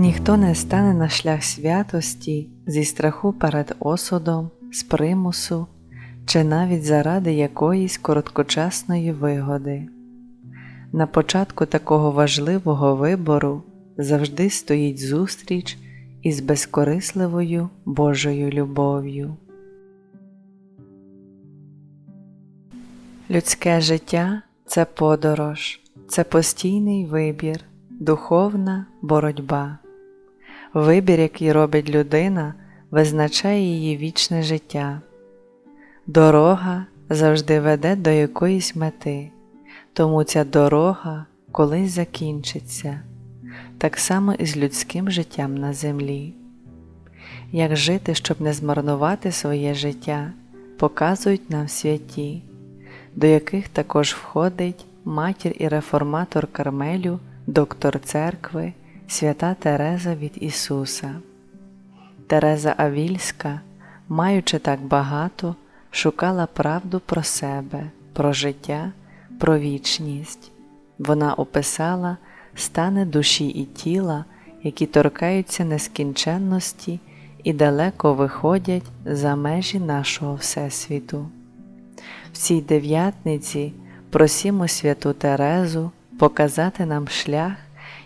Ніхто не стане на шлях святості зі страху перед осудом, з примусу чи навіть заради якоїсь короткочасної вигоди. На початку такого важливого вибору завжди стоїть зустріч із безкорисливою Божою любов'ю. Людське життя це подорож, це постійний вибір, духовна боротьба. Вибір, який робить людина, визначає її вічне життя. Дорога завжди веде до якоїсь мети, тому ця дорога колись закінчиться, так само і з людським життям на землі. Як жити, щоб не змарнувати своє життя, показують нам святі, до яких також входить матір і реформатор Кармелю, доктор церкви, свята Тереза від Ісуса. Тереза Авільська, маючи так багато, шукала правду про себе, про життя, про вічність. Вона описала стани душі і тіла, які торкаються нескінченності і далеко виходять за межі нашого Всесвіту. В цій дев'ятниці просімо святу Терезу показати нам шлях,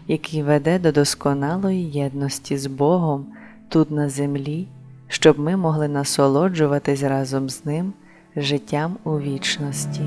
який веде до досконалої єдності з Богом тут на землі, щоб ми могли насолоджуватись разом з Ним життям у вічності.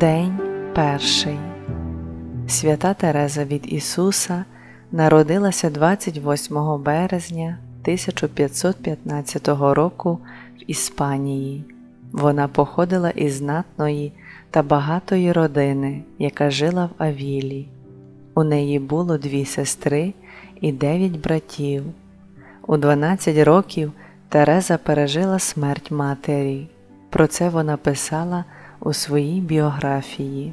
День перший. Свята Тереза від Ісуса народилася 28 березня 1515 року в Іспанії. Вона походила із знатної та багатої родини, яка жила в Авілі. У неї було дві сестри і дев'ять братів. У 12 років Тереза пережила смерть матері. Про це вона писала у своїй біографії.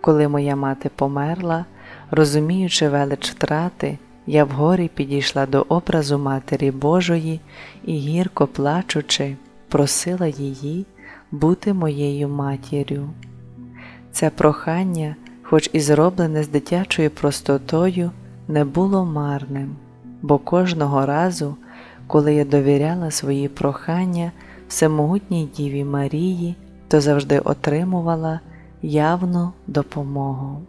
Коли моя мати померла, розуміючи велич втрати, я вгорі підійшла до образу Матері Божої і, гірко плачучи, просила її бути моєю матір'ю. Це прохання, хоч і зроблене з дитячою простотою, не було марним, бо кожного разу, коли я довіряла свої прохання Всемогутній Діві Марії, то завжди отримувала явну допомогу.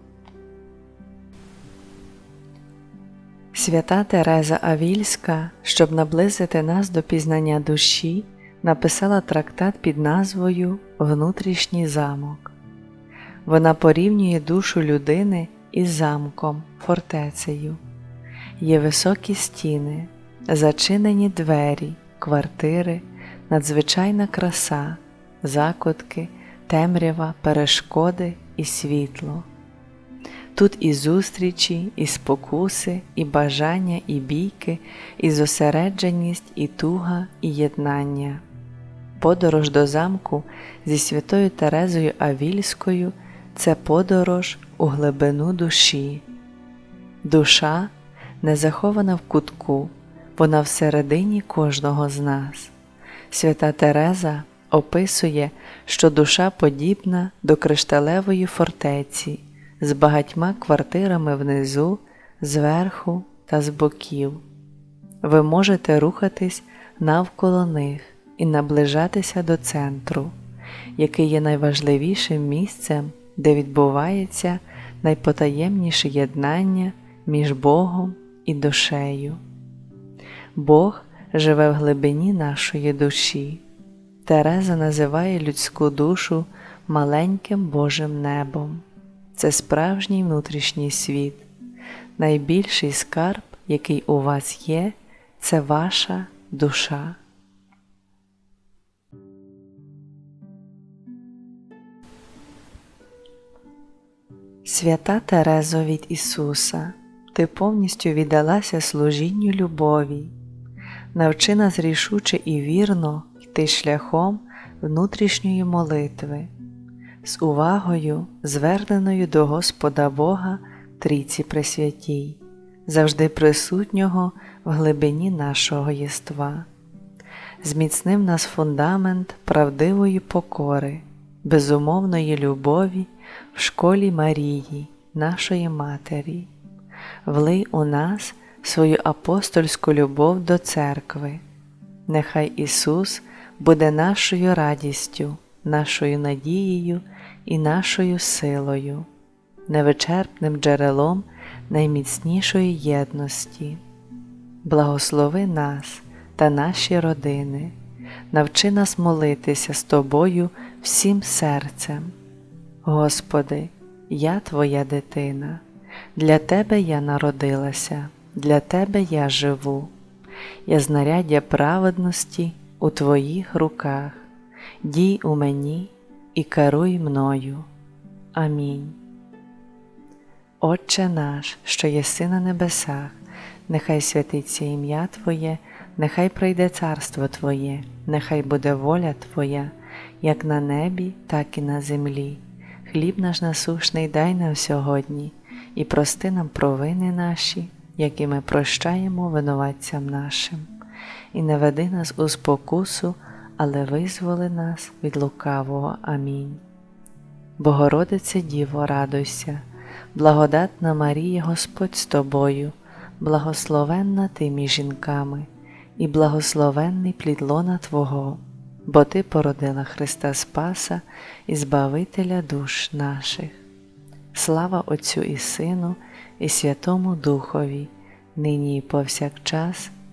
Свята Тереза Авільська, щоб наблизити нас до пізнання душі, написала трактат під назвою Внутрішній замок. Вона порівнює душу людини із замком, фортецею. Є високі стіни, зачинені двері, квартири, надзвичайна краса, закутки, темрява, перешкоди і світло. Тут і зустрічі, і спокуси, і бажання, і бійки, і зосередженість, і туга, і єднання. Подорож до замку зі святою Терезою Авільською це подорож у глибину душі. Душа не захована в кутку, вона всередині кожного з нас. Свята Тереза описує, що душа подібна до кришталевої фортеці з багатьма квартирами внизу, зверху та з боків. Ви можете рухатись навколо них і наближатися до центру, який є найважливішим місцем, де відбувається найпотаємніше єднання між Богом і душею. Бог живе в глибині нашої душі. Тереза називає людську душу маленьким Божим небом. Це справжній внутрішній світ. Найбільший скарб, який у вас є, це ваша душа. Свята Терезо від Ісуса, Ти повністю віддалася служінню любові, навчи нас рішуче і вірно йти шляхом внутрішньої молитви, з увагою, зверненою до Господа Бога Трійці Пресвятій, завжди присутнього в глибині нашого єства. Зміцнив нас фундамент правдивої покори, безумовної любові в школі Марії, нашої Матері, влий у нас свою апостольську любов до церкви. Нехай Ісус буде нашою радістю, нашою надією і нашою силою, невичерпним джерелом найміцнішої єдності. Благослови нас та наші родини, навчи нас молитися з Тобою всім серцем. Господи, я Твоя дитина, для Тебе я народилася, для Тебе я живу, я знаряддя праведності у Твоїх руках, дій у мені і керуй мною. Амінь. Отче наш, що єси на небесах, нехай святиться ім'я Твоє, нехай прийде царство Твоє, нехай буде воля Твоя, як на небі, так і на землі. Хліб наш насушний дай нам сьогодні, і прости нам провини наші, які ми прощаємо винуватцям нашим, і не веди нас у спокусу, але визволи нас від лукавого. Амінь. Богородице Діво, радуйся, благодатна Марія Господь з тобою, благословенна ти між жінками, і благословенний плід лона Твого, бо Ти породила Христа Спаса і Збавителя душ наших. Слава Отцю і Сину, і Святому Духові, нині і повсякчас,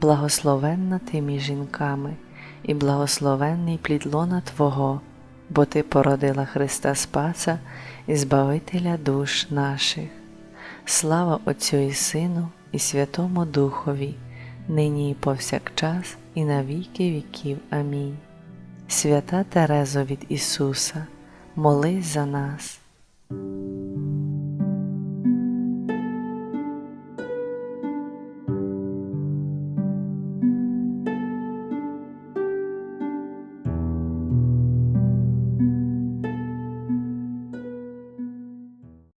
благословенна ти між жінками, і благословенний плід лона Твого, бо Ти породила Христа Спаса і Збавителя душ наших. Слава Отцю і Сину, і Святому Духові, нині і повсякчас, і на віки віків. Амінь. Свята Терезо від Ісуса, молись за нас.